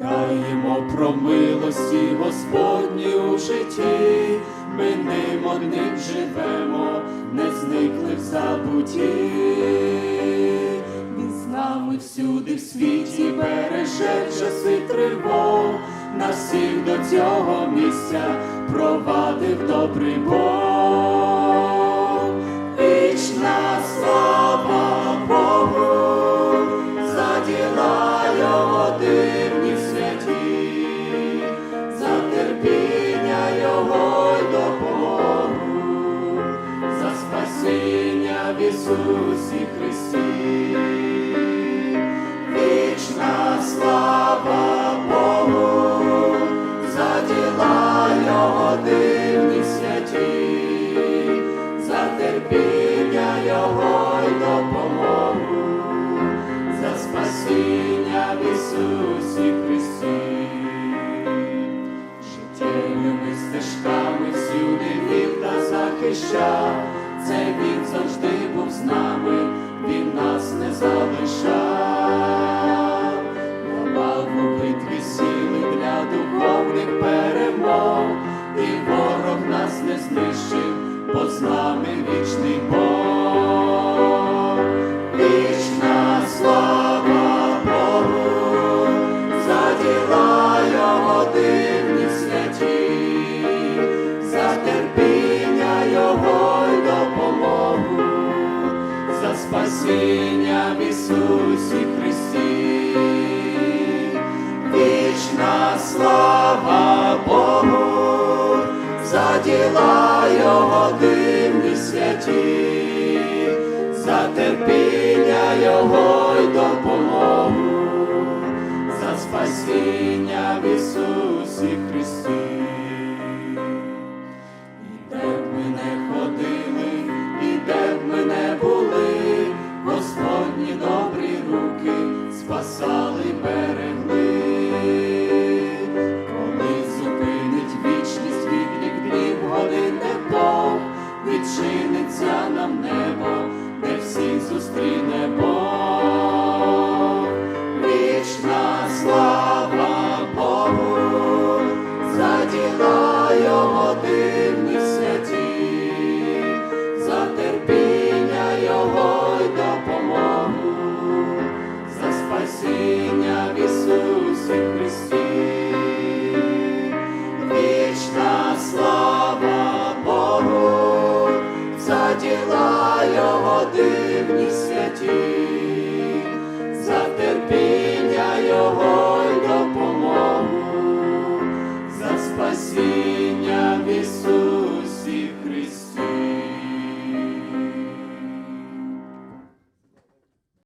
Знаємо про милості Господні у житті, ми ним одним живемо, не зникли в забутті. Він з нами всюди в світі береже часи тривог, нас всіх до цього місця провадив добрий Бог. Дивні святі, за терпіння його й допомогу, за спасіння в Ісусі Христі. Життєвими стежками всюди вів та захищав, це він завжди був з нами, він нас не залишав. За терпіння його допомогу, за спасіння в Ісусі Христі. Вічна слава Богу, за діла його дивні святі, за терпіння його діла його дивні святі, за терпіння його.